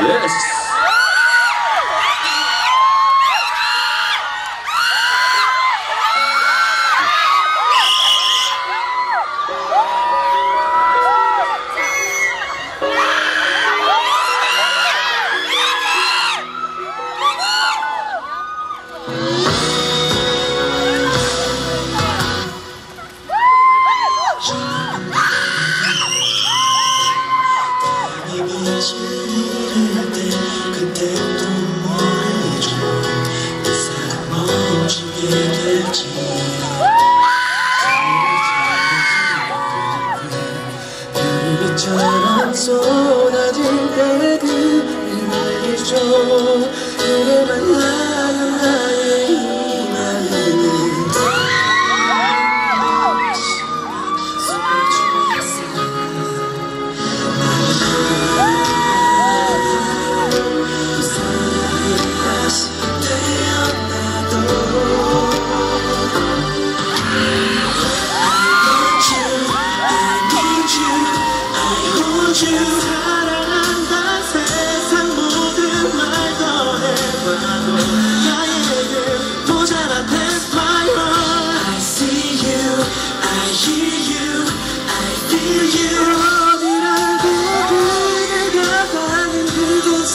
Yes. 유리처럼 쏟아질 때 알죠 사랑한다. 세상 모든 말 더해봐도 나에게 my heart I see you, I hear you, I feel you. 어디라도 그대가 가는 그곳에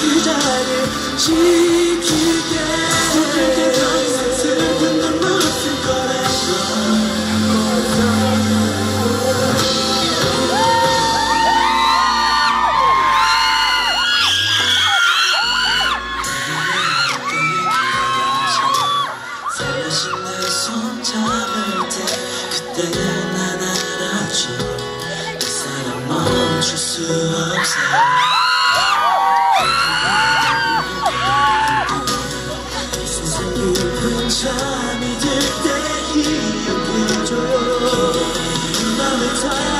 그 자리를 지킬게 그때 난 알았지 이 사람 멈출 수 없어 이 세상 깊은 잠이 들때 기억해줘요 맘을 다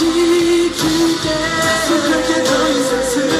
지킬게 그렇게 더 이상 슬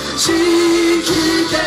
지킬게